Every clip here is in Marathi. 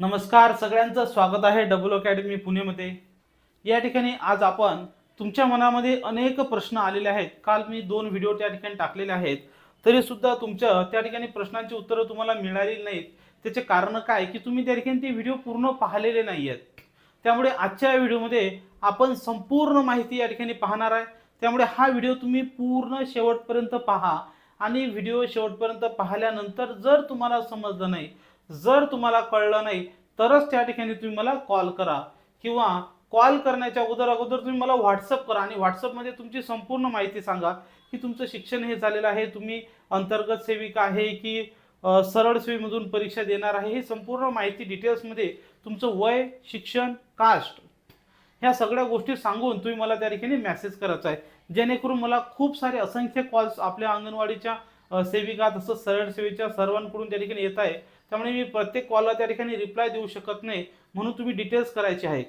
नमस्कार सगळ्यांचं स्वागत आहे डबल अकॅडमी पुणेमध्ये. या ठिकाणी आज आपण तुमच्या मनामध्ये अनेक प्रश्न आलेले आहेत. काल मी दोन व्हिडिओ त्या ठिकाणी टाकलेले आहेत. तरीसुद्धा तुमच्या त्या ठिकाणी प्रश्नांची उत्तरं तुम्हाला मिळालेली नाहीत. त्याचे कारण काय? की तुम्ही त्या ठिकाणी ते व्हिडिओ पूर्ण पाहिलेले नाही आहेत त्यामुळे आजच्या या व्हिडिओमध्ये आपण संपूर्ण माहिती या ठिकाणी पाहणार आहे. त्यामुळे हा व्हिडिओ तुम्ही पूर्ण शेवटपर्यंत पहा आणि व्हिडिओ शेवटपर्यंत पाहिल्यानंतर जर तुम्हाला समजलं नाही जर तुम्हाला कळलं नाही तरच त्या ठिकाणी तुम्ही मला कॉल करा. किंवा कॉल करण्याच्या अगोदर अगोदर तुम्ही मला व्हॉट्सअप करा आणि व्हॉट्सअपमध्ये तुमची संपूर्ण माहिती सांगा की तुमचं शिक्षण हे झालेलं आहे तुम्ही अंतर्गत सेविका आहे की सरळ सेवेमधून परीक्षा देणार आहे ही संपूर्ण माहिती डिटेल्समध्ये तुमचं वय शिक्षण कास्ट ह्या सगळ्या गोष्टी सांगून तुम्ही मला त्या ठिकाणी मेसेज करायचा आहे. जेणेकरून मला खूप सारे असंख्य कॉल्स आपल्या अंगणवाडीच्या सेविका तसंच सरळ सेवेच्या सर्वांकडून त्या ठिकाणी येत आहे. त्यामुळे मी प्रत्येक कॉलला त्या ठिकाणी रिप्लाय देऊ शकत नाही म्हणून तुम्ही डिटेल्स करायचे आहे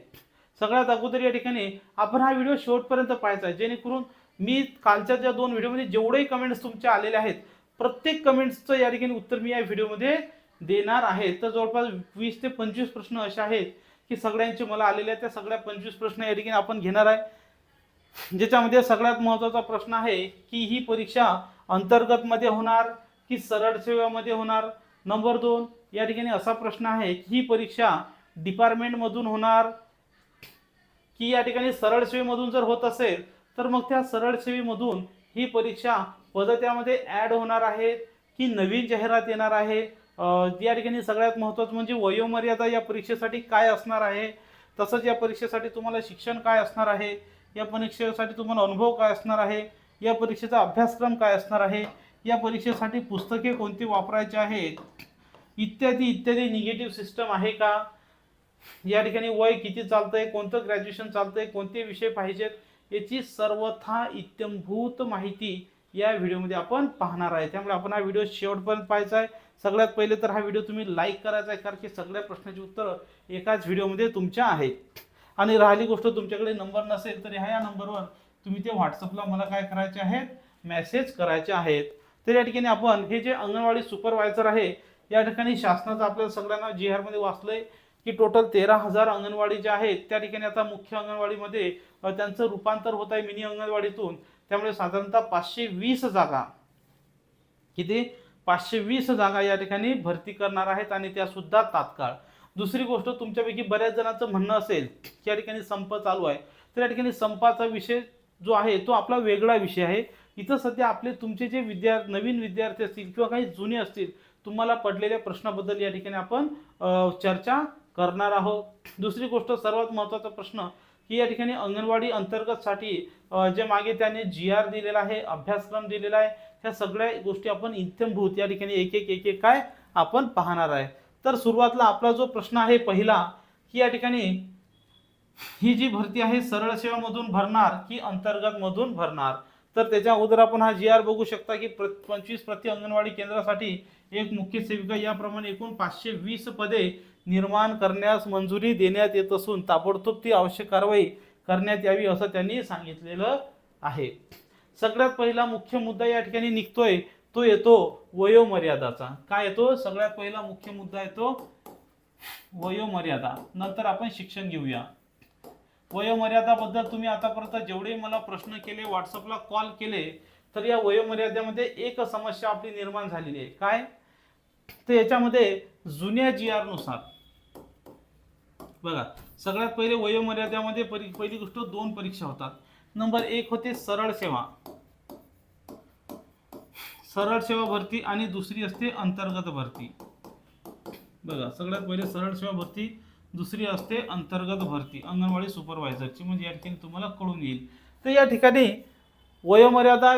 सगळ्यात अगोदर या ठिकाणी आपण हा व्हिडिओ शेवटपर्यंत पाहायचा आहे. जेणेकरून मी कालच्या ज्या दोन व्हिडिओमध्ये जेवढेही कमेंट्स तुमचे आलेले आहेत प्रत्येक कमेंट्सचं या ठिकाणी उत्तर मी या व्हिडिओमध्ये देणार आहे. तर जवळपास वीस ते पंचवीस प्रश्न असे आहेत की सगळ्यांचे मला आलेले आहेत. त्या सगळ्या पंचवीस प्रश्न या ठिकाणी आपण घेणार आहे. ज्याच्यामध्ये सगळ्यात महत्त्वाचा प्रश्न आहे की ही परीक्षा अंतर्गतमध्ये होणार की सरळ सेवेमध्ये होणार? नंबर दोन या ठिकाणी असा प्रश्न आहे की ही परीक्षा डिपार्टमेंटमधून होणार? की या ठिकाणी सरळ सेवेमधून जर होत असेल तर मग त्या सरळ सेवेमधून ही परीक्षा पद्धत्यामध्ये ॲड होणार आहे की नवीन जाहिरात येणार आहे? या ठिकाणी सगळ्यात महत्त्वाचं म्हणजे वयोमर्यादा या परीक्षेसाठी काय असणार आहे? तसंच या परीक्षेसाठी तुम्हाला शिक्षण काय असणार आहे? या परीक्षेसाठी तुम्हाला अनुभव काय असणार आहे? या परीक्षेचा अभ्यासक्रम काय असणार आहे? या परीक्षेसाठी पुस्तके कोणती वापरायची आहेत? इत्यादी इत्यादी निगेटिव्ह सिस्टम आहे का? या ठिकाणी वय किती चालतंय? कोणतं ग्रॅज्युएशन चालतंय? कोणते विषय पाहिजेत? याची सर्वथा इत्यंभूत माहिती या व्हिडिओमध्ये आपण पाहणार आहे. त्यामुळे आपण हा व्हिडिओ शेवटपर्यंत पाहायचा आहे. सगळ्यात पहिले तर हा व्हिडिओ तुम्ही लाईक करायचा आहे कारण की सगळ्या प्रश्नाची उत्तरं एकाच व्हिडिओमध्ये तुमच्या आहेत. आणि राहिली गोष्ट तुमच्याकडे नंबर नसेल तर ह्या या नंबरवर तुम्ही ते व्हॉट्सअपला मला काय करायचे आहेत? मेसेज करायचे आहेत. तर या ठिकाणी आपण हे जे अंगणवाडी सुपरवायझर आहे या ठिकाणी शासनाचं आपल्याला सगळ्यांना जी आरमध्ये वाचलंय की टोटल तेरा हजार अंगणवाडी ज्या आहेत त्या ठिकाणी आता मुख्य अंगणवाडीमध्ये त्यांचं रूपांतर होत आहे मिनी अंगणवाडीतून. त्यामुळे साधारणतः पाचशे वीस जागा किती? पाचशे वीस जागा या ठिकाणी भरती करणार आहेत आणि त्या सुद्धा तात्काळ. दुसरी गोष्ट तुमच्यापैकी बऱ्याच जणांचं म्हणणं असेल की या ठिकाणी संप चालू आहे. तर या ठिकाणी संपाचा विषय जो आहे तो आपला वेगळा विषय आहे. इथं सध्या आपले तुमचे जे विद्यार्थी नवीन विद्यार्थी असतील किंवा काही जुने असतील तुम्हाला पडलेल्या प्रश्नाबद्दल या ठिकाणी आपण चर्चा करणार आहोत. दुसरी गोष्ट सर्वात महत्त्वाचा प्रश्न की या ठिकाणी अंगणवाडी अंतर्गतसाठी जे मागे त्याने जी आर दिलेला आहे अभ्यासक्रम दिलेला आहे ह्या सगळ्या गोष्टी आपण इत्यंभूत या ठिकाणी एक एक एक एक काय आपण पाहणार आहे. तर सुरुवातला आपला जो प्रश्न आहे पहिला की या ठिकाणी ही जी भरती आहे सरळ सेवामधून भरणार की अंतर्गतमधून भरणार? तर त्याच्या अगोदर आपण हा जी आर बघू शकता की प्र पंचवीस प्रति अंगणवाडी केंद्रासाठी एक मुख्य सेविका याप्रमाणे एकूण पाचशे वीस पदे निर्माण करण्यास मंजुरी देण्यात येत असून ताबडतोब ती आवश्यक कारवाई करण्यात यावी असं त्यांनी सांगितलेलं आहे. सगळ्यात पहिला मुख्य मुद्दा या ठिकाणी निघतोय तो येतो वयोमर्यादाचा. काय येतो? सगळ्यात पहिला मुख्य मुद्दा येतो वयोमर्यादा. नंतर आपण शिक्षण घेऊया. वयोमर्यादाबद्दल तुम्ही आतापर्यंत जेवढे मला प्रश्न केले व्हॉट्सअपला कॉल केले तर या वयोमर्यादेमध्ये एक समस्या आपली निर्माण झालेली आहे. काय? तर याच्यामध्ये जुन्या जी आरनुसार. बघा सगळ्यात पहिले वयोमर्यादेमध्ये परी पहिली गोष्ट दोन परीक्षा होतात. नंबर एक होते सरळ सेवा. सरळ सेवा भरती आणि दुसरी असते अंतर्गत भरती. बघा सगळ्यात पहिले सरळ सेवा भरती दुसरी असते अंतर्गत भरती अंगणवाडी सुपरवायझरची म्हणजे या ठिकाणी तुम्हाला कळून येईल. तर या ठिकाणी वयोमर्यादा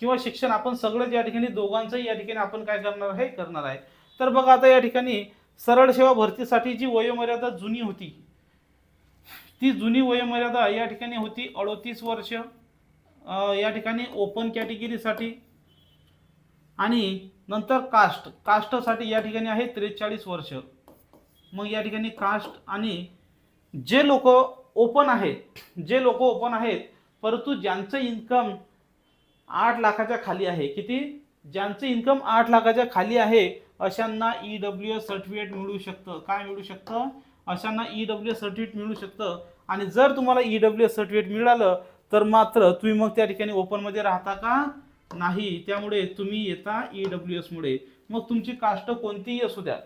किंवा शिक्षण आपण सगळंच या ठिकाणी दोघांचंही या ठिकाणी आपण काय करणार आहे? करणार आहे. तर बघा आता या ठिकाणी सरळ सेवा भरतीसाठी जी वयोमर्यादा जुनी होती ती जुनी वयोमर्यादा या ठिकाणी होती अडोतीस वर्ष. या ठिकाणी ओपन कॅटेगरीसाठी आणि नंतर कास्ट कास्टसाठी या ठिकाणी आहे त्रेचाळीस वर्ष. मग या ठिकाणी कास्ट आणि जे लोक ओपन आहेत जे लोक ओपन आहेत परंतु ज्यांचं इन्कम आठ लाखाच्या खाली आहे किती? ज्यांचं इन्कम आठ लाखाच्या खाली आहे अशांना ई डब्ल्यू एस सर्टिफिकेट मिळू शकतं. काय मिळू शकतं? अशांना ई डब्ल्यू एस सर्टिफिकेट मिळू शकतं. आणि जर तुम्हाला ई डब्ल्यू एस सर्टिफिकेट मिळालं तर मात्र तुम्ही मग त्या ठिकाणी ओपनमध्ये राहता का? नाही. त्यामुळे तुम्ही येता ई डब्ल्यू एसमुळे मग तुमची कास्ट कोणतीही असू द्या.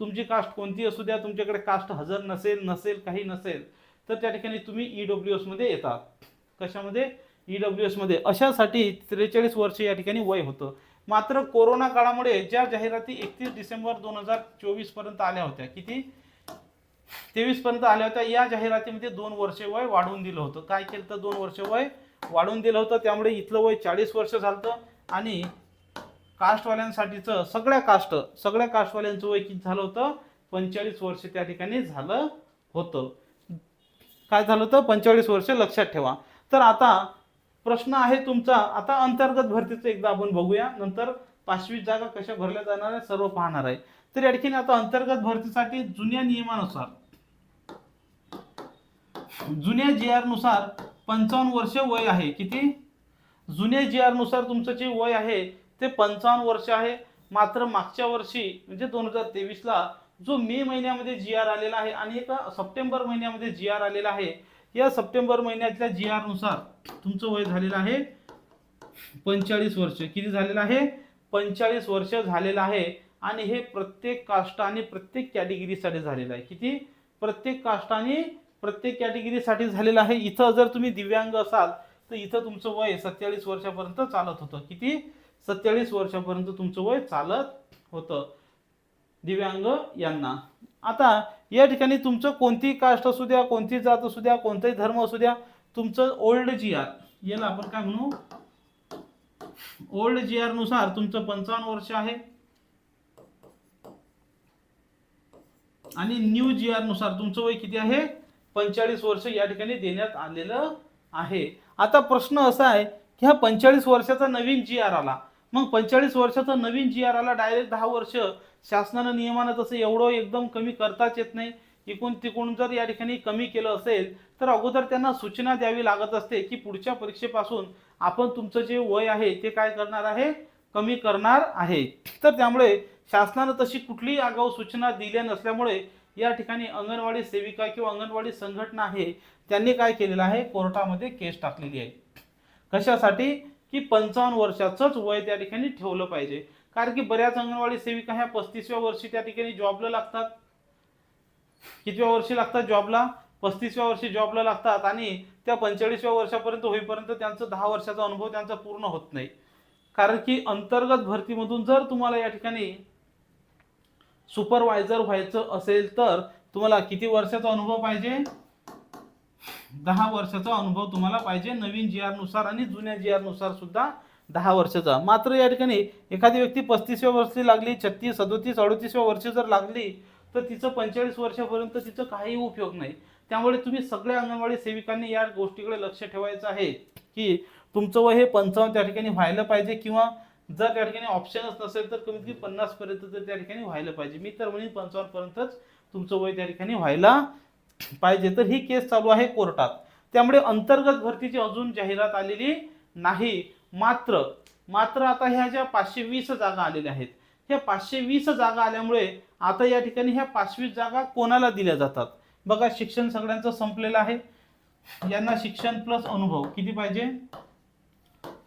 तुमची कास्ट कोणती असू द्या तुमच्याकडे कास्ट हजर नसेल नसेल काही नसेल तर त्या ठिकाणी तुम्ही ई डब्ल्यू एसमध्ये येतात कशामध्ये? ई डब्ल्यू एसमध्ये अशासाठी त्रेचाळीस वर्ष या ठिकाणी वय होतं. मात्र कोरोना काळामुळे ज्या जाहिराती एकतीस डिसेंबर दोन हजार चोवीसपर्यंत आल्या होत्या किती? तेवीसपर्यंत आल्या होत्या या जाहिरातीमध्ये दोन वर्षे वय वाढवून दिलं होतं. काय केलं तर दोन वर्ष वय वाढवून दिलं होतं. त्यामुळे इथलं वय चाळीस वर्ष झालं आणि कास्टवाल्यांसाठीचं सगळ्या कास्ट सगळ्या कास्टवाल्यांचं वय किती झालं होतं? पंचेचाळीस वर्ष त्या ठिकाणी झालं होतं. काय झालं होतं? पंचेचाळीस वर्ष लक्षात ठेवा. तर आता प्रश्न आहे तुमचा आता अंतर्गत भरतीचं एकदा आपण बघूया. नंतर पाचवी जागा कशा भरल्या जाणार आहे सर्व पाहणार आहे. तर या ठिकाणी आता अंतर्गत भरतीसाठी जुन्या नियमानुसार जुन्या जी आरनुसार पंचावन्न वर्ष वय आहे. किती? जुन्या जी आरनुसार तुमचं जे वय आहे ते पंचावन्न वर्ष आहे. मात्र मागच्या वर्षी म्हणजे दोन हजार तेवीसला जो मे महिन्यामध्ये जी आर आलेला आहे आणि एका सप्टेंबर महिन्यामध्ये जी आर आलेला आहे या सप्टेंबर महिन्यातल्या जी आरनुसार तुमचं वय झालेलं आहे पंचेचाळीस वर्ष. किती झालेलं आहे? पंचेचाळीस वर्ष झालेलं आहे आणि हे प्रत्येक कास्ट आणि प्रत्येक कॅटेगरीसाठी झालेलं आहे. किती? प्रत्येक कास्ट आणि प्रत्येक कॅटेगरीसाठी झालेलं आहे. इथं जर तुम्ही दिव्यांग असाल तर इथं तुमचं वय सत्तेचाळीस वर्षापर्यंत चालत होतं. किती? सत्तेचाळीस वर्षापर्यंत तुमचं वय चालत होतं. दिव्यांग यांना. आता या ठिकाणी तुमचं कोणतीही कास्ट असू द्या कोणती जात असू द्या कोणताही धर्म असू द्या तुमचं ओल्ड जी आर याला आपण काय म्हणू? ओल्ड जी आरनुसार तुमचं पंचावन्न वर्ष आहे. आणि न्यू जी आरनुसार तुमचं वय किती आहे? पंचेचाळीस वर्ष या ठिकाणी देण्यात आलेलं आहे. आता प्रश्न असा आहे की हा पंचेचाळीस वर्षाचा नवीन जी आर आला. मग पंचेचाळीस वर्षाचा नवीन जी आर आला डायरेक्ट दहा वर्ष शासनानं नियमानं तसं एवढं एकदम कमी करताच येत नाही. इकून तिकून जर या ठिकाणी कमी केलं असेल तर अगोदर त्यांना सूचना द्यावी लागत असते की पुढच्या परीक्षेपासून आपण तुमचं जे वय आहे ते काय करणार आहे? कमी करणार आहे. तर त्यामुळे शासनानं तशी कुठलीही आगाऊ सूचना दिल्या नसल्यामुळे या ठिकाणी अंगणवाडी सेविका किंवा अंगणवाडी संघटना आहे त्यांनी काय केलेलं आहे? कोर्टामध्ये केस टाकलेली आहे. कशासाठी? की पंचावन्न वर्षाचंच वय त्या ठिकाणी ठेवलं पाहिजे. कारण की बऱ्याच अंगणवाडी सेविका ह्या पस्तीसव्या वर्षी त्या ठिकाणी जॉबला लागतात. कितव्या वर्षी लागतात जॉबला? पस्तीसव्या वर्षी जॉबला लागतात आणि त्या पंचेचाळीसव्या वर्षापर्यंत होईपर्यंत त्यांचं दहा वर्षाचा अनुभव त्यांचा पूर्ण होत नाही. कारण की अंतर्गत भरतीमधून जर तुम्हाला या ठिकाणी सुपरवायझर व्हायचं असेल तर तुम्हाला किती वर्षाचा अनुभव पाहिजे? दहा वर्षाचा अनुभव तुम्हाला पाहिजे. नवीन जी आरनुसार आणि जुन्या जी आरनुसार सुद्धा दहा वर्षाचा. मात्र या ठिकाणी एखादी व्यक्ती पस्तीसव्या वर्षी लागली छत्तीस सदोतीस अडोतीसव्या वर्षी जर लागली तर तिचं पंचेचाळीस वर्षापर्यंत तिचं काही उपयोग नाही. त्यामुळे तुम्ही सगळ्या अंगणवाडी सेविकांनी या गोष्टीकडे लक्ष ठेवायचं आहे की तुमचं वय हे पंचावन्न त्या ठिकाणी व्हायला पाहिजे किंवा जर त्या ठिकाणी ऑप्शनच नसेल तर कमीत कमी पन्नासपर्यंत तर त्या ठिकाणी व्हायला पाहिजे. मी तर म्हणेन पंचावन्नपर्यंतच तुमचं वय त्या ठिकाणी व्हायला पाहिजे तर ही केस चालू आहे कोर्टात. त्यामुळे अंतर्गत भरतीची अजून जाहिरात आलेली नाही. मात्र मात्र आता ह्या ज्या पाचशे वीस जागा आलेल्या आहेत ह्या पाचशे वीस जागा आल्यामुळे आता या ठिकाणी ह्या पाचवीस जागा कोणाला दिल्या जातात? बघा शिक्षण सगळ्यांचं संपलेलं आहे. यांना शिक्षण प्लस अनुभव किती पाहिजे?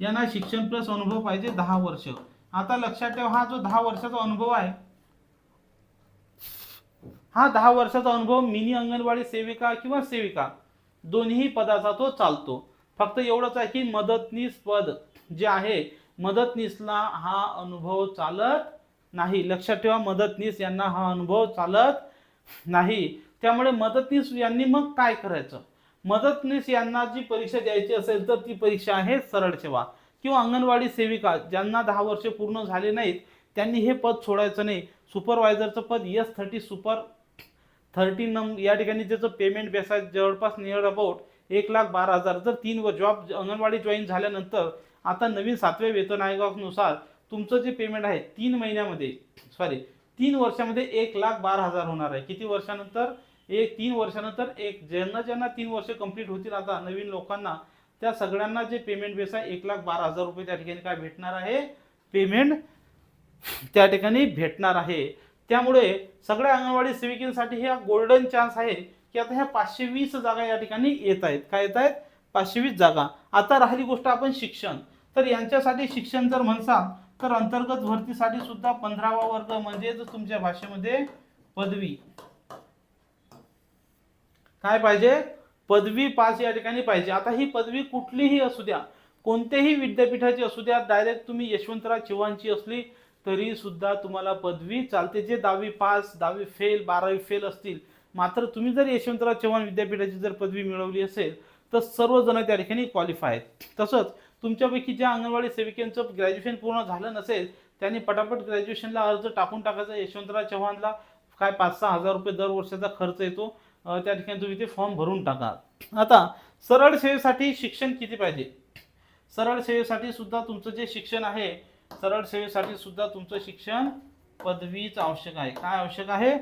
यांना शिक्षण प्लस अनुभव पाहिजे दहा वर्ष. आता लक्षात ठेवा हा जो दहा वर्षाचा अनुभव आहे हा दहा वर्षाचा अनुभव मिनी अंगणवाडी सेविका किंवा सेविका दोन्ही पदाचा तो चालतो. फक्त एवढंच आहे की मदतनीस पद जे आहे मदतनीसला हा अनुभव चालत नाही. लक्षात ठेवा मदतनीस यांना हा अनुभव चालत नाही. त्यामुळे मदतनीस यांनी मग काय करायचं? मदतनीस यांना जी परीक्षा द्यायची असेल तर ती परीक्षा आहे सरळ सेवा. किंवा अंगणवाडी सेविका ज्यांना दहा वर्ष पूर्ण झाले नाहीत त्यांनी हे पद सोडायचं नाही. सुपरवायझरचं पद एस थर्टी सुपर थर्टी नम या ठिकाणी त्याचं पेमेंट बेस आहे जवळपास नियर अबाउट एक लाख बारा हजार. जर तीन व जॉब अंगणवाडी जॉईन झाल्यानंतर आता नवीन सातव्या वेतन आयोगानुसार तुमचं जे पेमेंट आहे तीन महिन्यामध्ये सॉरी तीन वर्षामध्ये एक लाख बारा हजार होणार आहे. किती वर्षानंतर? एक तीन वर्षानंतर एक. ज्यांना ज्यांना तीन वर्ष कंप्लीट होतील आता नवीन लोकांना त्या सगळ्यांना जे पेमेंट बेस आहे एक लाख बारा हजार रुपये त्या ठिकाणी काय भेटणार आहे? पेमेंट त्या ठिकाणी भेटणार आहे. त्यामुळे सगळ्या अंगणवाडी सेविकेसाठी ह्या गोल्डन चान्स आहे की आता ह्या पाचशे वीस जागा या ठिकाणी येत आहेत. काय येत आहेत? पाचशे वीस जागा. आता राहिली गोष्ट आपण शिक्षण. तर यांच्यासाठी शिक्षण जर म्हणसाल तर अंतर्गत भरतीसाठी सुद्धा पंधरावा वर्ग म्हणजेच तुमच्या भाषेमध्ये पदवी. काय पाहिजे? पदवी पास या ठिकाणी पाहिजे. आता ही पदवी कुठलीही असू द्या कोणत्याही विद्यापीठाची असू द्या डायरेक्ट तुम्ही यशवंतराव चव्हाणची असली तरी सुद्धा तुम्हाला पदवी चालते. जे दहावी पास दहावी फेल बारावी फेल असतील मात्र तुम्ही जर यशवंतराव चव्हाण विद्यापीठाची जर पदवी मिळवली असेल तर सर्वजण त्या ठिकाणी क्वालिफाय आहेत. तसंच तुमच्यापैकी ज्या अंगणवाडी सेविकांचं ग्रॅज्युएशन पूर्ण झालं नसेल त्यांनी पटापट ग्रॅज्युएशनला अर्ज टाकून टाकायचा. यशवंतराव चव्हाणला काय पाच सहा हजार रुपये दर वर्षाचा खर्च येतो त्या ठिकाणी तुम्ही ते फॉर्म भरून टाका. आता सरळ सेवेसाठी शिक्षण किती पाहिजे? सरळ सेवेसाठी सुद्धा तुमचं जे शिक्षण आहे सरळ सेवेसाठी सुद्धा तुमचं शिक्षण पदवीच आवश्यक आहे. काय आवश्यक आहे?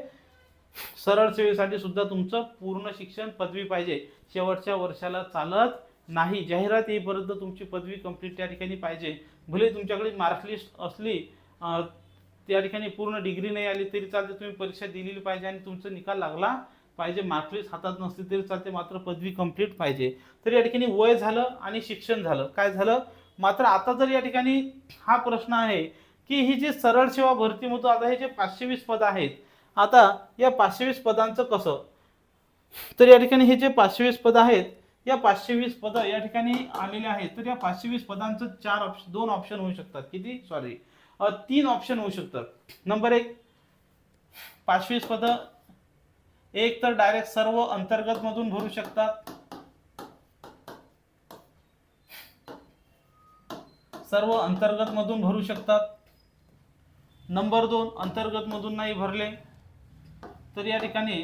सरळ सेवेसाठी सुद्धा तुमचं पूर्ण शिक्षण पदवी पाहिजे. शेवटच्या वर्षाला चालत नाही. जाहिरात येईपर्यंत तुमची पदवी कंप्लीट त्या ठिकाणी पाहिजे. भले तुमच्याकडे मार्कलिस्ट असली त्या ठिकाणी पूर्ण डिग्री नाही आली तरी चालते. तुम्ही परीक्षा दिलेली पाहिजे आणि तुमचा निकाल लागला पाहिजे. मार्कलिस्ट हातात नसली तरी चालते. मात्र पदवी कंप्लीट पाहिजे. तर या ठिकाणी वय झालं आणि शिक्षण झालं. काय झालं? मात्र आता जर या ठिकाणी हा प्रश्न आहे की ही जी सरळ सेवा भरती म्हणतो आता हे जे पाचशे वीस पद आहेत आता या पाचशे वीस पदांचं कसं? तर या ठिकाणी हे जे पाचशे वीस पद आहेत या पाचशे वीस पदं या ठिकाणी आलेले आहेत. तर या पाचशे वीस पदांचं चार ऑप्शन दोन ऑप्शन होऊ शकतात. किती? सॉरी तीन ऑप्शन होऊ शकतात. नंबर एक पाचशे वीस पदं. एक तर डायरेक्ट सर्व अंतर्गत मधून भरू शकतात. सर्व अंतर्गत मधून भरू शकतात. नंबर दोन अंतर्गत मधून नाही भरले तर या ठिकाणी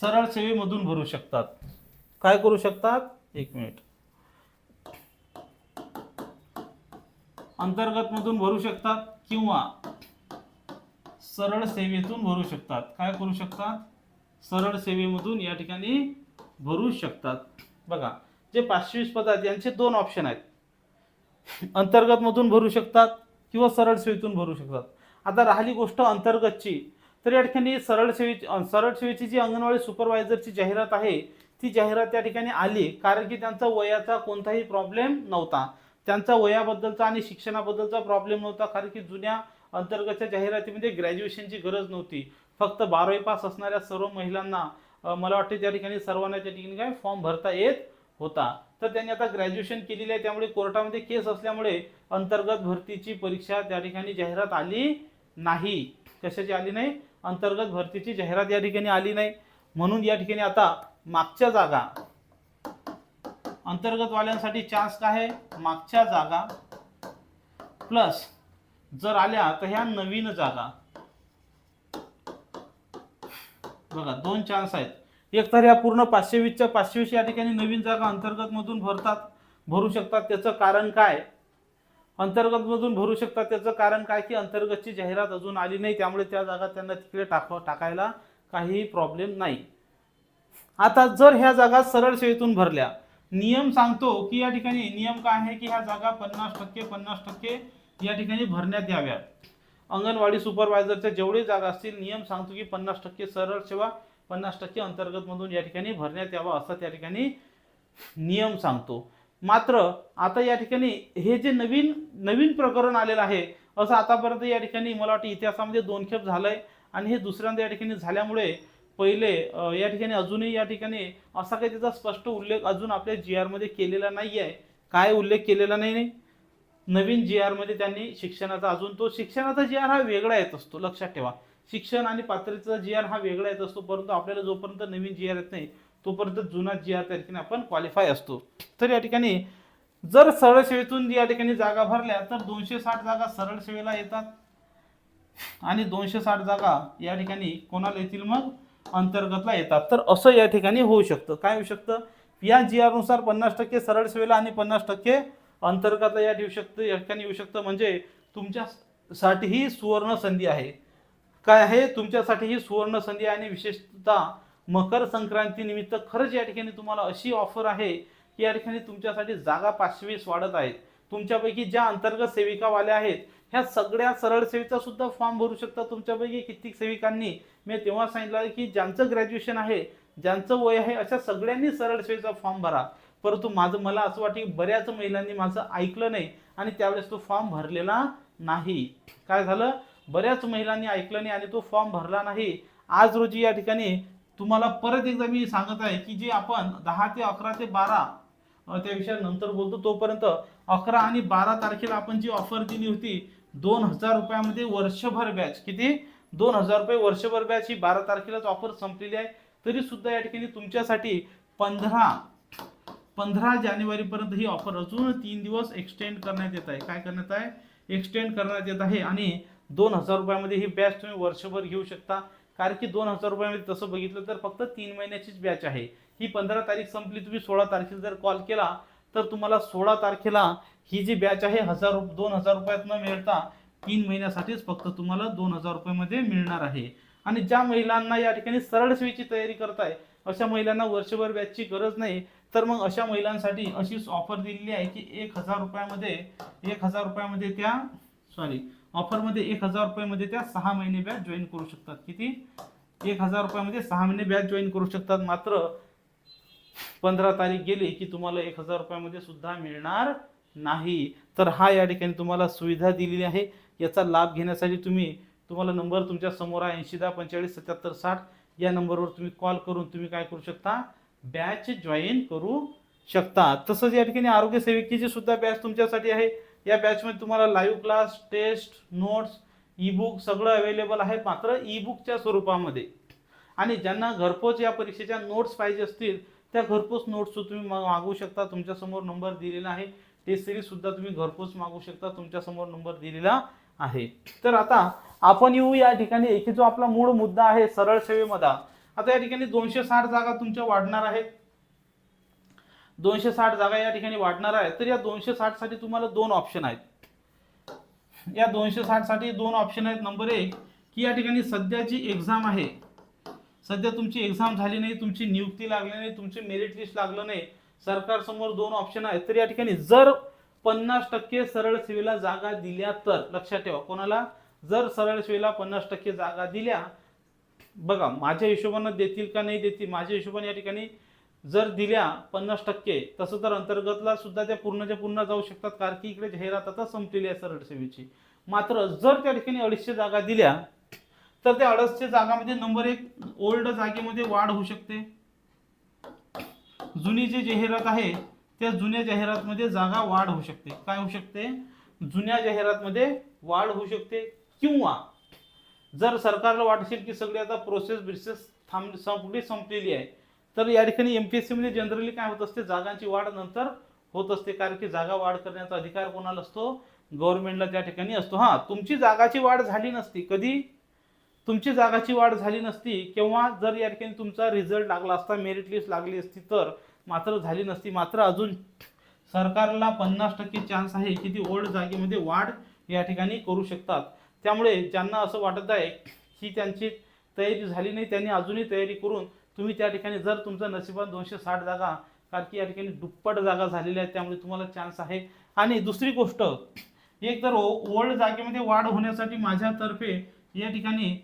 सरळ सेवेमधून भरू शकतात. काय करू शकतात? एक मिनिट. अंतर्गत मधून भरू शकतात किंवा सरळ सेवेतून भरू शकतात. काय करू शकतात? सरळ सेवेमधून या ठिकाणी भरू शकतात. बघा जे पाचशे वीस पद आहेत यांचे दोन ऑप्शन आहेत. अंतर्गत मधून भरू शकतात किंवा सरळ सेवेतून भरू शकतात. आता राहिली गोष्ट अंतर्गतची. तर या ठिकाणी सरळ सेवेची सरळ सेवेची जी अंगणवाडी सुपरवायझरची जाहिरात आहे ती जाहिरात त्या ठिकाणी आली कारण की त्यांचा वयाचा कोणताही प्रॉब्लेम नव्हता. त्यांचा वयाबद्दलचा आणि शिक्षणाबद्दलचा प्रॉब्लेम नव्हता कारण की जुन्या अंतर्गतच्या जाहिरातीमध्ये ग्रॅज्युएशनची गरज नव्हती. फक्त बारावी पास असणाऱ्या सर्व महिलांना मला वाटते त्या ठिकाणी सर्वांना त्या ठिकाणी काय फॉर्म भरता येत होता. तर त्यांनी आता ग्रॅज्युएशन केलेली आहे. त्यामुळे कोर्टामध्ये केस असल्यामुळे अंतर्गत भरतीची परीक्षा त्या ठिकाणी जाहिरात आली नाही. कशाची आली नाही? अंतर्गत भरतीची जाहिरात या ठिकाणी आली नाही. म्हणून या ठिकाणी आता मागच्या जागा. अंतर्गतवाल्यांसाठी चान्स काय आहे? मागच्या जागा. प्लस जर आल्या तर ह्या नवीन जागा. बघा दोन चान्स आहेत. एकतर या पूर्ण पाचशे वीसच्या पाचशे वीस या ठिकाणी नवीन जागा अंतर्गत मधून भरतात भरू शकतात. त्याचं कारण काय? अंतर्गत मधून भरू शकतात. त्याचं कारण काय? की अंतर्गतची जाहिरात अजून आली नाही. त्यामुळे त्या जागा त्यांना तिकडे टाकव टाकायला काहीही प्रॉब्लेम नाही. आता जर ह्या जागा सरळ सेवेतून भरल्या नियम सांगतो की या ठिकाणी नियम काय आहे की ह्या जागा पन्नास टक्के पन्नास टक्के या ठिकाणी भरण्यात याव्या अंगणवाडी सुपरवायझरच्या जेवढे जागा असतील नियम सांगतो की पन्नास टक्के सरळ सेवा पन्नास टक्के अंतर्गतमधून या ठिकाणी भरण्यात यावा असा त्या ठिकाणी नियम सांगतो. मात्र आता या ठिकाणी हे जे नवीन नवीन प्रकरण आलेलं आहे असं आतापर्यंत या ठिकाणी मला वाटतं इतिहासामध्ये दोन खेप झालं आहे आणि हे दुसऱ्यांदा या ठिकाणी झाल्यामुळे पहिले या ठिकाणी अजूनही या ठिकाणी असा काही त्याचा स्पष्ट उल्लेख अजून आपल्या जी आरमध्ये केलेला नाही आहे काय उल्लेख केलेला नाही नाही. नवीन जी आरमध्ये त्यांनी शिक्षणाचा अजून तो शिक्षणाचा जी आर हा वेगळा येत असतो. लक्षात ठेवा. शिक्षण आणि पात्रतेचा जी आर हा वेगळा येत असतो परंतु आपल्याला जोपर्यंत नवीन जी आर येत नाही तोपर्यंत जुना जी आर त्या ठिकाणी आपण क्वालिफाय असतो. तर या ठिकाणी जर सरळ सेवेतून या ठिकाणी जागा भरल्या तर दोनशे साठ जागा सरळ सेवेला येतात आणि दोनशे साठ जागा या ठिकाणी कोणाला येतील? मग अंतर्गतला येतात. तर असं या ठिकाणी होऊ शकतं. काय होऊ शकतं? या जी आरनुसार पन्नास टक्के सरळ सेवेला आणि पन्नास टक्के अंतर्गतला या ठेवू शकतं. या ठिकाणी येऊ शकतं म्हणजे तुमच्यासाठी ही सुवर्ण संधी आहे. काय आहे? तुमच्यासाठी ही सुवर्ण संधी आणि विशेषतः मकर संक्रांतीनिमित्त खरंच या ठिकाणी तुम्हाला अशी ऑफर आहे की या ठिकाणी तुमच्यासाठी जागा पाचशेवीस वाढत आहेत. तुमच्यापैकी ज्या अंतर्गत सेविकावाल्या आहेत ह्या सगळ्या सरळ सेवेचा सुद्धा फॉर्म भरू शकता तुमच्यापैकी कित्येक सेविकांनी. मी तेव्हा सांगितलं की ज्यांचं ग्रॅज्युएशन आहे ज्यांचं वय आहे अशा सगळ्यांनी सरळ सेवेचा फॉर्म भरा. परंतु माझं मला असं वाटतं की बऱ्याच महिलांनी माझं ऐकलं नाही आणि त्यावेळेस तो फॉर्म भरलेला नाही. काय झालं? बऱ्याच महिलांनी ऐकलं नाही आणि तो फॉर्म भरला नाही. आज रोजी या ठिकाणी तुम्हाला परत एकदा मी सांगत आहे की जे आपण दहा ते अकरा ते बारा त्या विषयावर नंतर बोलतो तोपर्यंत अकरा आणि बारा तारखेला आपण जी ऑफर दिली होती दोन हजार रुपयामध्ये वर्षभर बॅच किती? दोन हजार रुपये वर्षभर बॅच ही बारा तारखेलाच ऑफर संपलेली आहे. तरी सुद्धा या ठिकाणी तुमच्यासाठी पंधरा पंधरा जानेवारीपर्यंत ही ऑफर अजून तीन दिवस एक्सटेंड करण्यात येत आहे. काय करण्यात आहे? एक्सटेंड करण्यात येत आहे आणि दोन हजार रुपयामध्ये ही बॅच तुम्ही वर्षभर घेऊ शकता. कारण की दोन हजार रुपयामध्ये तसं बघितलं तर फक्त तीन महिन्याचीच बॅच आहे. ही पंधरा तारीख संपली तुम्ही सोळा तारखेला जर कॉल केला तर तुम्हाला सोळा तारखेला ही जी बॅच आहे हजार रुप दोन हजार रुपयात न मिळता तीन महिन्यासाठीच फक्त तुम्हाला दोन हजार रुपयामध्ये मिळणार आहे. आणि ज्या महिलांना या ठिकाणी सरळ सेवेची तयारी करताय अशा महिलांना वर्षभर बॅचची गरज नाही तर मग अशा महिलांसाठी अशीच ऑफर दिलेली आहे की एक हजार रुपयामध्ये एक हजार रुपयामध्ये त्या सॉरी ऑफरमध्ये एक हजार रुपयामध्ये त्या सहा महिने बॅच जॉईन करू शकतात. किती? एक हजार रुपयामध्ये सहा महिने बॅच जॉईन करू शकतात. मात्र पंधरा तारीख गेली की तुम्हाला एक हजार रुपयामध्ये सुद्धा मिळणार नाही. तर हा या ठिकाणी तुम्हाला सुविधा दिलेली आहे. याचा लाभ घेण्यासाठी तुम्ही तुम्हाला नंबर तुमच्यासमोर आहे. ऐंशी दहा पंचेचाळीस सत्याहत्तर साठ या नंबरवर तुम्ही कॉल करून तुम्ही काय करू शकता? बॅच जॉईन करू शकता. तसंच या ठिकाणी आरोग्य सेविकेची सुद्धा बॅच तुमच्यासाठी आहे. या बॅचमध्ये तुम्हाला live class test notes e book सगळं अवेलेबल आहे मात्र ई बुकच्या स्वरूपामध्ये. आणि ज्यांना घरपोच या परीक्षेच्या नोट्स पाहिजे असतील त्या घरपोच नोट्स तुम्ही मागू मागवू शकता. तुमच्यासमोर नंबर दिलेला आहे. टेस्ट सिरीजसुद्धा तुम्ही घरपोच मागवू शकता. तुमच्यासमोर नंबर दिलेला आहे. तर आता आपण येऊ या ठिकाणी. एकी जो आपला मूळ मुद्दा आहे सरळ सेवेमध्ये. आता या ठिकाणी दोनशे साठ जागा तुमच्या वाढणार आहेत. दोनशे साठ जागा या ठिकाणी वाढणार आहेत. तर या दोनशे साठसाठी तुम्हाला दोन ऑप्शन आहेत. या दोनशे साठसाठी दोन ऑप्शन आहेत. नंबर एक की या ठिकाणी सध्याची एक्झाम आहे सध्या तुमची एक्झाम झाली नाही तुमची नियुक्ती लागली नाही तुमचे मेरिट लिस्ट लागलं नाही सरकारसमोर दोन ऑप्शन आहेत. तर या ठिकाणी जर पन्नास टक्के सरळ सेवेला जागा दिल्या तर लक्षात ठेवा कोणाला? जर सरळ सेवेला पन्नास टक्के जागा दिल्या बघा माझ्या हिशोबानं देतील का नाही देतील माझ्या हिशोबाने या ठिकाणी जर दिल्या पन्नास टक्के तसं तर अंतर्गतला सुद्धा त्या पूर्णच्या पूर्ण जाऊ शकतात कारण की इकडे जाहिरात आता संपलेली आहे सरळ सेवेची. मात्र जर त्या ठिकाणी अडीचशे जागा दिल्या तर त्या अडीचशे जागामध्ये नंबर एक ओल्ड जागेमध्ये वाढ होऊ शकते. जुनी जी जाहिरात आहे त्या जुन्या जाहिरातमध्ये जागा वाढ होऊ शकते. काय होऊ शकते? जुन्या जाहिरातमध्ये वाढ होऊ शकते. किंवा जर सरकारला वाटशील की सगळी आता प्रोसेस बिसेस थांब संपली संपलेली आहे तर या ठिकाणी एम पी एस सीमध्ये जनरली काय होत असते? जागांची वाढ नंतर होत असते. कारण की जागा वाढ करण्याचा अधिकार कोणाला असतो? गव्हर्नमेंटला त्या ठिकाणी असतो. हां तुमची जागाची वाढ झाली नसती कधी? तुमची जागाची वाढ झाली नसती किंवा जर या ठिकाणी तुमचा रिझल्ट लागला असता मेरिट लिस्ट लागली असती तर मात्र झाली नसती. मात्र अजून सरकारला पन्नास टक्के चान्स आहे की ती ओल्ड जागेमध्ये वाढ या ठिकाणी करू शकतात. त्यामुळे ज्यांना असं वाटत आहे की त्यांची तयारी झाली नाही त्यांनी अजूनही तयारी करून तुम्ही त्या ठिकाणी जर तुमचं नशिबात दोनशे साठ जागा कारण की या ठिकाणी दुप्पट जागा झालेल्या आहेत त्यामुळे तुम्हाला चान्स आहे. आणि दुसरी गोष्ट एक तर ओल्ड जागेमध्ये वाढ होण्यासाठी माझ्यातर्फे या ठिकाणी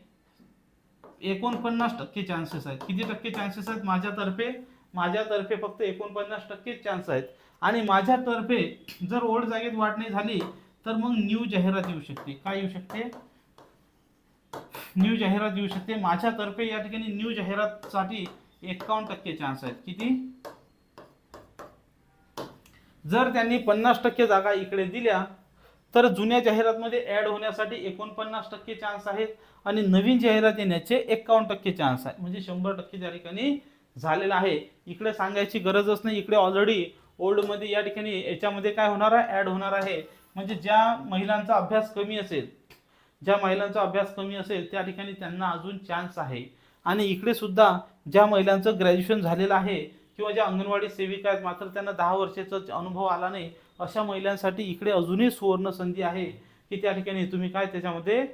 एकोणपन्नास टक्के चान्सेस आहेत. किती टक्के चान्सेस आहेत? माझ्यातर्फे माझ्यातर्फे फक्त एकोणपन्नास टक्के चान्स आहेत. आणि माझ्यातर्फे जर ओल्ड जागेत वाढ नाही झाली तर मग न्यू जाहिरात येऊ शकते. काय येऊ शकते? न्यू जाहिरात येऊ शकते. माझ्यातर्फे या ठिकाणी न्यू जाहिरातसाठी एकावन्न टक्के चान्स आहेत. किती? जर त्यांनी पन्नास टक्के जागा इकडे दिल्या तर जुन्या जाहिरातमध्ये ॲड होण्यासाठी एकोणपन्नास टक्के चान्स आहेत आणि नवीन जाहिरात येण्याचे एकावन्न टक्के चान्स आहे म्हणजे शंभर टक्के त्या ठिकाणी झालेलं आहे. इकडे सांगायची गरजच नाही. इकडे ऑलरेडी ओल्डमध्ये या ठिकाणी याच्यामध्ये काय होणार आहे? ॲड होणार आहे. म्हणजे ज्या महिलांचा अभ्यास कमी असेल ज्या महिलांचा अभ्यास कमी असेल त्या ठिकाणी त्यांना अजून चान्स आहे. आणि इकडे सुद्धा ज्या महिलांचं ग्रॅज्युएशन झालेलं आहे किंवा ज्या अंगणवाडी सेविका आहेत मात्र त्यांना दहा वर्षाचा अनुभव आला नाही अशा महिलांसाठी इकडे अजूनही सुवर्ण संधी आहे की त्या ठिकाणी तुम्ही काय त्याच्यामध्ये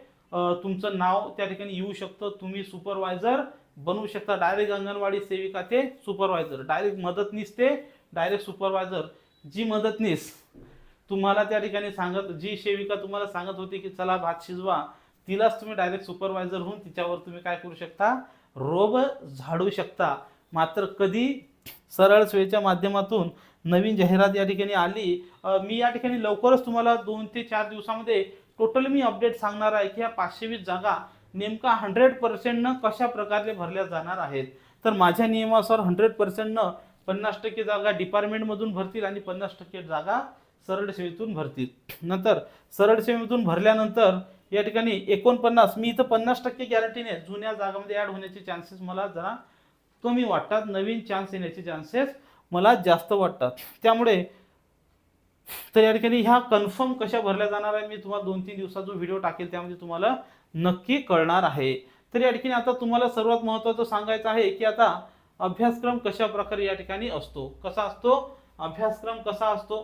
तुमचं नाव त्या ठिकाणी येऊ शकतं. तुम्ही सुपरवायझर बनवू शकता. डायरेक्ट अंगणवाडी सेविका ते सुपरवायझर डायरेक्ट मदतनीस ते डायरेक्ट सुपरवायझर जी मदतनीस तुम्हाला त्या ठिकाणी सांगत जी सेविका तुम्हाला सांगत होती की चला भात शिजवा तिलाच तुम्ही डायरेक्ट सुपरवायझर होऊन तिच्यावर तुम्ही काय करू शकता? रोब झाडू शकता. मात्र कधी सरळ सेवेच्या माध्यमातून नवीन जाहिरात या ठिकाणी आली मी या ठिकाणी लवकरच तुम्हाला दोन ते चार दिवसामध्ये टोटल मी अपडेट सांगणार आहे की ह्या पाचशे वीस जागा नेमका हंड्रेड पर्सेंटनं कशा प्रकारे भरल्या जाणार आहेत? तर माझ्या नियमानुसार हंड्रेड पर्सेंटनं पन्नास टक्के जागा डिपार्टमेंटमधून भरतील आणि पन्नास टक्के जागा सरळ सेवेतून भरतील. नंतर सरळ सेवेतून भरल्यानंतर या ठिकाणी एकोणपन्नास मी इथं पन्नास टक्के गॅरंटीने जुन्या जागामध्ये ॲड होण्याचे चान्सेस मला जरा कमी वाटतात. नवीन चान्स येण्याचे चान्सेस मला जास्त वाटतात. त्यामुळे तर या ठिकाणी ह्या कन्फर्म कशा भरल्या जाणार आहे मी तुम्हाला दोन तीन दिवसात जो व्हिडिओ टाकेल त्यामध्ये तुम्हाला नक्की कळणार आहे. तर या ठिकाणी आता तुम्हाला सर्वात महत्त्वाचं सांगायचं आहे की आता अभ्यासक्रम कशा प्रकारे या ठिकाणी असतो? कसा असतो? अभ्यासक्रम कसा असतो?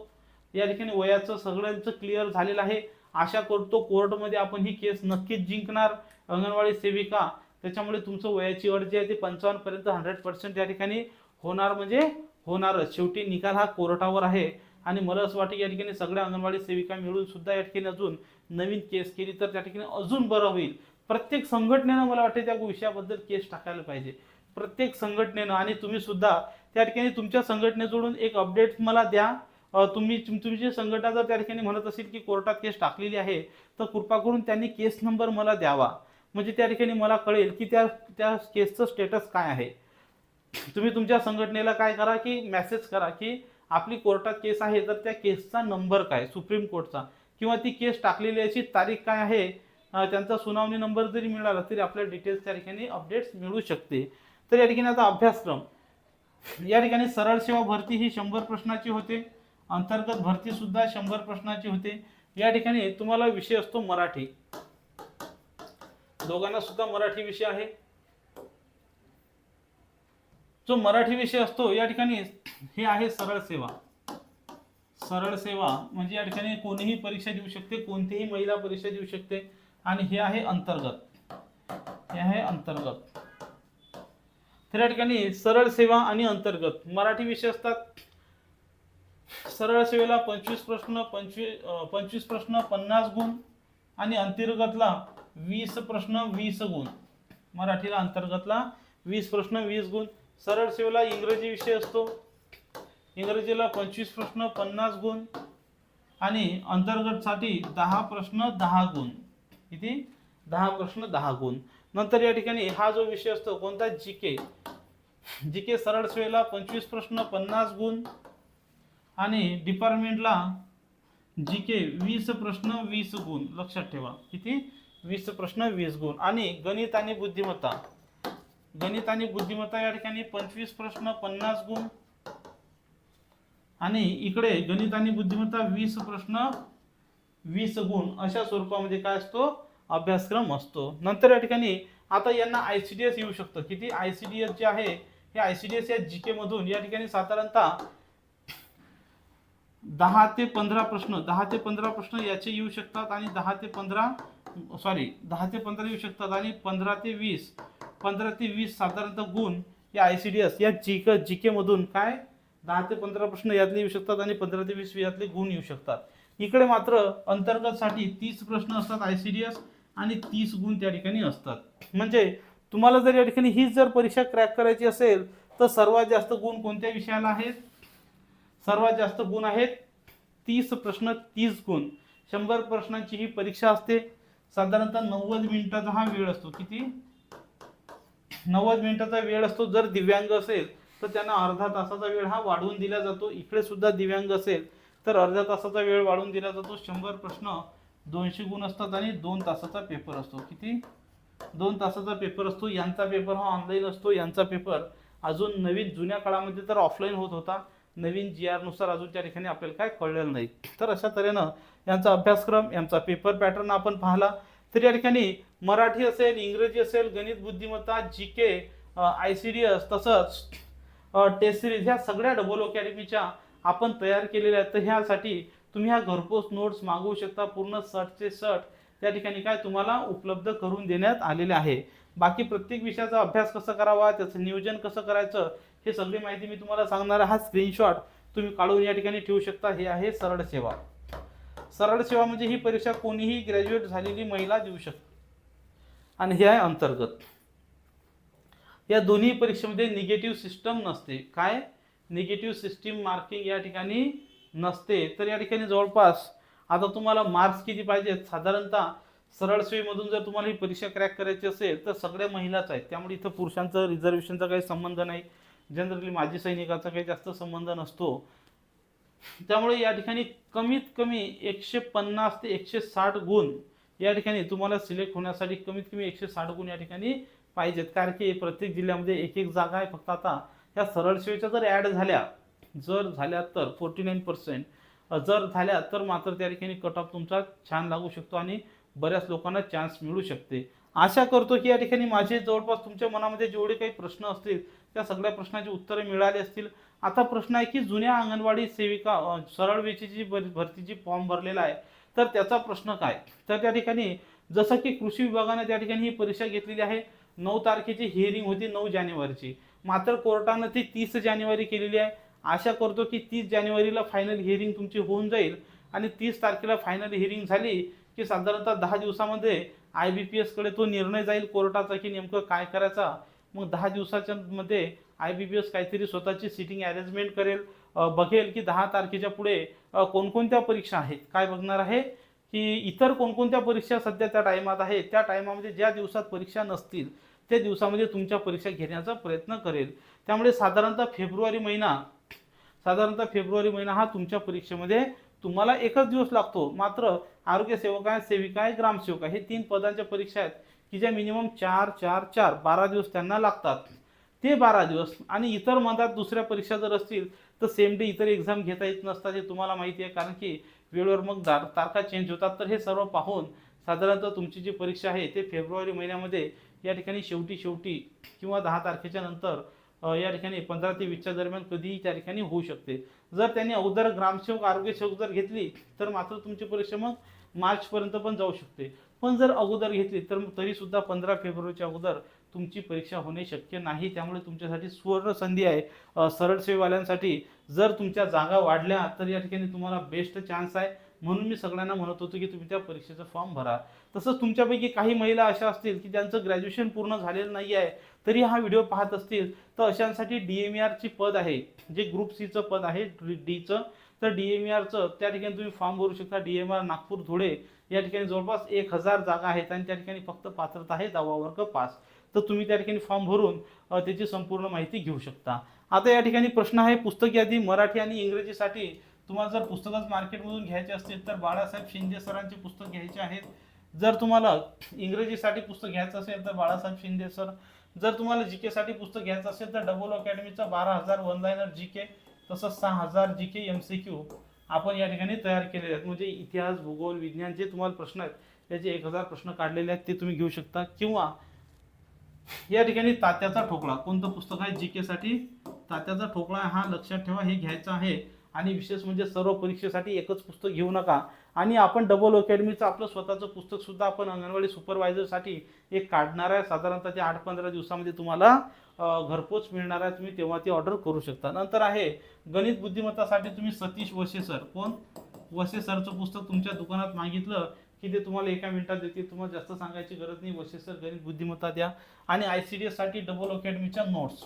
या ठिकाणी वयाचं सगळ्यांचं क्लिअर झालेलं आहे. आशा करतो कोर्टमध्ये आपण ही केस नक्कीच जिंकणार. अंगणवाडी सेविका त्याच्यामुळे तुमचं वयाची अट जी आहे ती पंचावन्नपर्यंत हंड्रेड पर्सेंट या ठिकाणी होणार म्हणजे होणारच. शेवटी निकाल हा कोर्टावर आहे. आणि मला असं वाटतं की या ठिकाणी सगळ्या अंगणवाडी सेविका मिळून सुद्धा या ठिकाणी अजून नवीन केस केली तर त्या ठिकाणी अजून बरं होईल. प्रत्येक संघटनेनं मला वाटते त्या विषयाबद्दल केस टाकायला पाहिजे. प्रत्येक संघटनेनं आणि तुम्ही सुद्धा त्या ठिकाणी तुमच्या संघटनेजोडून एक अपडेट मला द्या. तुम्ही तुम- तुमची संघटना जर त्या ठिकाणी म्हणत असेल की कोर्टात केस टाकलेली आहे तर कृपा करून त्यांनी केस नंबर मला द्यावा. म्हणजे त्या ठिकाणी मला कळेल की त्या त्या केसचं स्टेटस काय आहे. तुम्ही तुमच्या संघटनेला काय करा की मेसेज करा की आपली कोर्टात केस आहे तर त्या केसचा नंबर काय सुप्रीम कोर्टचा? किंवा ती केस टाकलेली याची तारीख काय आहे? त्यांचा सुनावणी नंबर जरी मिळाला तरी आपल्या डिटेल्स त्या ठिकाणी अपडेट्स मिळू शकते. तर या ठिकाणी आता अभ्यासक्रम. या ठिकाणी सरळ सेवा भरती ही शंभर प्रश्नाची होते. अंतर्गत भरती सुद्धा शंभर प्रश्नाची होते. या ठिकाणी तुम्हाला विषय असतो मराठी. दोघांना सुद्धा मराठी विषय आहे. जो मराठी विषय असतो या ठिकाणी हे आहे सरळ सेवा. सरळ सेवा म्हणजे या ठिकाणी कोणीही परीक्षा देऊ शकते कोणतीही महिला परीक्षा देऊ शकते. आणि हे आहे अंतर्गत. हे आहे अंतर्गत. तर या ठिकाणी सरळ सेवा आणि अंतर्गत. मराठी विषय असतात. सरळ सेवेला पंचवीस प्रश्न पंचवीस पंचवीस प्रश्न पन्नास गुण आणि अंतर्गतला वीस प्रश्न वीस गुण. मराठीला अंतर्गतला वीस प्रश्न वीस गुण. सरळ सेवेला इंग्रजी विषय असतो. इंग्रजीला पंचवीस प्रश्न पन्नास गुण आणि अंतर्गतसाठी दहा प्रश्न दहा गुण. किती? दहा प्रश्न दहा गुण. नंतर या ठिकाणी हा जो विषय असतो कोणता? जी के. जी के सरळ सेवेला पंचवीस प्रश्न पन्नास गुण. आणि डिपार्टमेंटला जी के वीस प्रश्न वीस गुण. लक्षात ठेवा. किती? वीस प्रश्न वीस गुण. आणि गणित आणि बुद्धिमत्ता. गणित आणि बुद्धिमत्ता या ठिकाणी पंचवीस प्रश्न पन्नास गुण. आणि इकडे गणित आणि बुद्धिमत्ता वीस प्रश्न वीस गुण. अशा स्वरूपामध्ये काय असतो? अभ्यासक्रम असतो. नंतर या ठिकाणी आता यांना आय सी डी एस येऊ शकतं. किती? आय सी डी एस जे आहे हे आय सी डी एस या जी के मधून या ठिकाणी साधारणतः दहा ते पंधरा प्रश्न दहा ते पंधरा प्रश्न याचे येऊ शकतात आणि दहा ते पंधरा सॉरी दहा ते पंधरा येऊ शकतात आणि पंधरा ते वीस पंधरा ते वीस साधारणतः गुण या आय सी डी एस या जी के जी केमधून काय? दहा ते पंधरा प्रश्न यातले येऊ शकतात आणि पंधरा ते वीस यातले गुण येऊ शकतात. इकडे मात्र अंतर्गतसाठी तीस प्रश्न असतात आय सी डी एस आणि तीस गुण त्या ठिकाणी असतात. म्हणजे तुम्हाला जर या ठिकाणी हीच जर परीक्षा क्रॅक करायची असेल तर सर्वात जास्त गुण कोणत्या विषयाला आहेत? सर्वात जास्त गुण आहेत तीस प्रश्न तीस गुण. शंभर प्रश्नांची ही परीक्षा असते. साधारणतः नव्वद मिनिटाचा हा वेळ असतो. किती? नव्वद मिनिटाचा वेळ असतो. जर दिव्यांग असेल तर त्यांना अर्धा तासाचा वेळ हा वाढवून दिला जातो. इकडे सुद्धा दिव्यांग असेल तर अर्ध्या तासाचा वेळ वाढवून दिला जातो. शंभर प्रश्न दोनशे गुण असतात आणि दोन तासाचा पेपर असतो. किती? दोन तासाचा पेपर असतो. यांचा पेपर हा ऑनलाईन असतो. यांचा पेपर अजून नवीन जुन्या काळामध्ये तर ऑफलाईन होत होता. नवीन जी आरनुसार अजून त्या ठिकाणी आपल्याला काय कळलेलं नाही. तर अशा तऱ्हेनं यांचा अभ्यासक्रम यांचा पेपर पॅटर्न आपण पाहिला. तर या ठिकाणी मराठी असेल इंग्रजी असेल गणित बुद्धिमत्ता G K I C D S तसंच टेस्ट सिरीज ह्या सगळ्या डबल अकॅडमीच्या आपण तयार केलेल्या आहेत. तर ह्यासाठी तुम्ही ह्या घरपोच नोट्स मागवू शकता. पूर्ण सर्टचे सट त्या ठिकाणी काय तुम्हाला उपलब्ध करून देण्यात आलेले आहे. बाकी प्रत्येक विषयाचा अभ्यास कसा करावा त्याचं नियोजन कसं करायचं हे सगळी माहिती मी तुम्हाला सांगणार हा स्क्रीनशॉट तुम्ही काढून या ठिकाणी ठेवू शकता. हे आहे सरळ सेवा. सरळ सेवा म्हणजे ही परीक्षा कोणीही ग्रॅज्युएट झालेली महिला देऊ शकते. आणि हे आहे अंतर्गत. या दोन्ही परीक्षेमध्ये निगेटिव्ह सिस्टम नसते. काय? निगेटिव्ह सिस्टीम मार्किंग या ठिकाणी नसते. तर या ठिकाणी जवळपास आता तुम्हाला मार्क्स किती पाहिजेत? साधारणतः सरळ सेवेमधून जर तुम्हाला ही परीक्षा क्रॅक करायची असेल तर सगळ्या महिलाच आहेत. त्यामुळे इथं पुरुषांचं रिझर्वेशनचा काही संबंध नाही. जनरली माजी सैनिकाचा काही जास्त संबंध नसतो. त्यामुळे या ठिकाणी कमीत कमी एकशे पन्नास ते एकशे साठ गुण या ठिकाणी तुम्हाला सिलेक्ट होण्यासाठी कमीत कमी एकशे साठ गुण या ठिकाणी पाहिजेत. कारण की प्रत्येक जिल्ह्यामध्ये एक एक जागा आहे फक्त आता. ह्या सरळ सेवेच्या जर ॲड झाल्या जर झाल्या तर फोर्टी नाईन पर्सेंट जर झाल्या तर मात्र त्या ठिकाणी कट ऑफ तुमचा छान लागू शकतो आणि बऱ्याच लोकांना चान्स मिळू शकते. आशा करतो की या ठिकाणी माझे जवळपास तुमच्या मनामध्ये जेवढे काही प्रश्न असतील त्या सगळ्या प्रश्नाची उत्तरे मिळाली असतील. आता प्रश्न आहे की जुन्या अंगणवाडी सेविका सरळ वेचीची भर- भरतीची फॉर्म भरलेला आहे तर त्याचा प्रश्न काय? तर त्या ठिकाणी जसं की कृषी विभागाने त्या ठिकाणी ही परीक्षा घेतलेली आहे. नऊ तारखेची हिअरिंग होती नऊ जानेवारीची. मात्र कोर्टानं ती तीस जानेवारी केलेली आहे. आशा करतो की तीस जानेवारीला फायनल हिअरिंग तुमची होऊन जाईल आणि तीस तारखेला फायनल हिअरिंग झाली की साधारणतः दहा दिवसामध्ये आय बी पी एसकडे तो निर्णय जाईल कोर्टाचा की नेमकं काय करायचा. मग दहा दिवसाच्या मध्ये आय बी पी एस काहीतरी स्वतःची सिटिंग अरेंजमेंट करेल. बघेल की दहा तारखेच्या पुढे कोणकोणत्या परीक्षा आहेत. काय बघणार आहे? की इतर कोणकोणत्या परीक्षा सध्या त्या टायमात आहे त्या टायमामध्ये ज्या दिवसात परीक्षा नसतील त्या दिवसामध्ये तुमच्या परीक्षा घेण्याचा प्रयत्न करेल. त्यामुळे साधारणतः फेब्रुवारी महिना साधारणतः फेब्रुवारी महिना हा तुमच्या परीक्षेमध्ये तुम्हाला एकच दिवस लागतो. मात्र आरोग्य सेवक आहे सेविका आहे ग्रामसेवक आहे. हे तीन पदांच्या परीक्षा आहेत. की ज्या मिनिमम चार चार चार बारा दिवस त्यांना लागतात. ते बारा दिवस आणि इतर मधात दुसऱ्या परीक्षा जर असतील तर सेम डे इतर एक्झाम घेता येत नसतात हे तुम्हाला माहिती आहे. कारण की वेळेवर मग दार तारखा चेंज होतात. तर हे सर्व पाहून साधारणतः तुमची जी परीक्षा आहे ते फेब्रुवारी महिन्यामध्ये या ठिकाणी शेवटी शेवटी किंवा दहा तारखेच्या नंतर या ठिकाणी पंधरा ते वीसच्या दरम्यान कधीही त्या ठिकाणी होऊ शकते. जर त्यांनी अगोदर ग्रामसेवक आरोग्य सेवक जर घेतली तर मात्र तुमची परीक्षा मग मार्चपर्यंत पण जाऊ शकते. पण जर अगोदर घेतली तर तरीसुद्धा पंधरा फेब्रुवारीच्या अगोदर तुमची परीक्षा होणे शक्य नाही. त्यामुळे तुमच्यासाठी सुवर्ण संधी आहे. अ, सरळ सेवेवाल्यांसाठी जर तुमच्या जागा वाढल्या तर या ठिकाणी तुम्हाला बेस्ट चान्स आहे. म्हणून मी सगळ्यांना म्हणत होतो की तुम्ही त्या परीक्षेचा फॉर्म भरा. तसंच तुमच्यापैकी काही महिला अशा असतील की ज्यांचं ग्रॅज्युएशन पूर्ण झालेलं नाही आहे तरी हा व्हिडिओ पाहत असतील तर अशांसाठी डी एम आरची पद आहे जे ग्रुप सीचं पद आहे डीचं तर डी एम आरचं त्या ठिकाणी तुम्ही फॉर्म भरू शकता. D M R Nagpur Dhule. या ठिकाणी जवळपास एक हजार जागा आहेत आणि त्या ठिकाणी फक्त पात्रता आहे दहावा वर्ग पास. तर तुम्ही त्या ठिकाणी फॉर्म भरून त्याची संपूर्ण माहिती घेऊ शकता. आता या ठिकाणी प्रश्न आहे पुस्तक यादी मराठी आणि इंग्रजीसाठी तुम्हाला जर पुस्तकच मार्केटमधून घ्यायचे असतील तर बाळासाहेब शिंदे सरांचे पुस्तक घ्यायचे आहेत. जर तुम्हाला इंग्रजीसाठी पुस्तक घ्यायचं असेल तर बाळासाहेब शिंदे सर. जर तुम्हाला जी केसाठी पुस्तक घ्यायचं असेल तर डबल अकॅडमीचा बारा हजार वन लाईनर जी के तसंच सहा हजार G K M C Q. आपण या ठिकाणी तयार केलेले आहेत. म्हणजे इतिहास भूगोल विज्ञान जे तुम्हाला प्रश्न आहेत त्याचे एक हजार प्रश्न काढलेले आहेत ते तुम्ही घेऊ शकता. किंवा या ठिकाणी तात्याचा ठोकळा. कोणतं पुस्तक आहे? जी केसाठी तात्याचा ठोकळा हा लक्षात ठेवा हे घ्यायचं आहे. आणि विशेष म्हणजे सर्व परीक्षेसाठी एकच पुस्तक घेऊ नका. आणि आपण डबल अकॅडमीचं आपलं स्वतःचं पुस्तकसुद्धा आपण अंगणवाडी सुपरवायझरसाठी एक काढणार आहे. साधारणतः ते आठ पंधरा दिवसामध्ये तुम्हाला घरपोच मिळणार आहे तुम्ही तेव्हा ती ऑर्डर करू शकता. नंतर आहे गणित बुद्धिमत्तासाठी तुम्ही सतीश वसे सर. कोण? वसे सरचं पुस्तक तुमच्या दुकानात मागितलं की ते तुम्हाला एका मिनिटात देतील. तुम्हाला जास्त सांगायची गरज नाही. वसे सर गणित बुद्धिमत्ता द्या. आणि आय सी डी एससाठी डबल अकॅडमीच्या नोट्स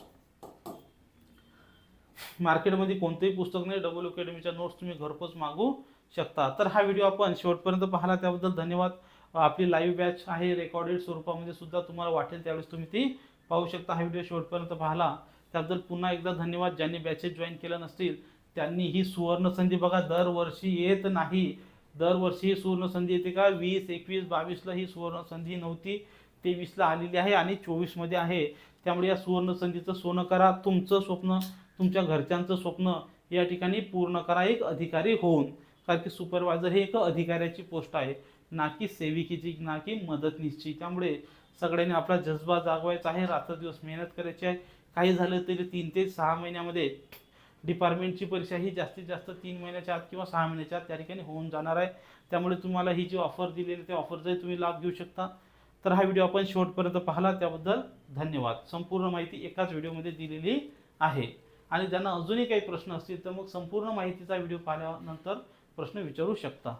मार्केटमध्ये कोणतंही पुस्तक नाही डबल अकॅडमीच्या नोट्स तुम्ही घरपोच मागू शकता. तर हा व्हिडिओ आपण शेवटपर्यंत पाहिला. त्याबद्दल धन्यवाद. आपली लाईव्ह बॅच आहे रेकॉर्डेड स्वरूपामध्ये सुद्धा तुम्हाला वाटेल त्यावेळेस तुम्ही ती पाहू शकता हा व्हिडिओ शेवटपर्यंत पाहिला. त्याबद्दल पुन्हा एकदा धन्यवाद. ज्यांनी बॅचेस जॉईन केलं नसतील त्यांनी ही सुवर्ण संधी बघा. दरवर्षी येत नाही. दरवर्षी ही सुवर्ण संधी येते का? वीस एकवीस बावीसला ही सुवर्ण संधी नव्हती. तेवीसला आलेली आहे आणि चोवीसमध्ये आहे. त्यामुळे या सुवर्ण संधीचं सोनं करा. तुमचं स्वप्न तुमच्या घरच्यांचं स्वप्न या ठिकाणी पूर्ण करा. एक अधिकारी होऊन. कारण की सुपरवायझर हे एक अधिकाऱ्याची पोस्ट आहे. ना की सेविकेची ना की मदतनीसची. त्यामुळे सगळ्यांनी आपला जज्बा जागवायचा आहे रात्रदिवस मेहनत करायची आहे. काही झालं तरी तीन ते सहा महिन्यामध्ये डिपार्टमेंटची परीक्षा ही जास्तीत जास्त तीन महिन्याच्या आत किंवा सहा महिन्याच्या आत त्या ठिकाणी होऊन जाणार आहे. त्यामुळे तुम्हाला ही जी ऑफर दिलेली त्या ऑफरचाही तुम्ही लाभ घेऊ शकता. तर हा व्हिडिओ आपण शेवटपर्यंत पाहिला. त्याबद्दल धन्यवाद. संपूर्ण माहिती एकाच व्हिडिओमध्ये दिलेली आहे. आणि ज्यांना अजूनही काही प्रश्न असतील तर मग संपूर्ण माहितीचा व्हिडिओ पाहिल्यानंतर प्रश्न विचारू शकता.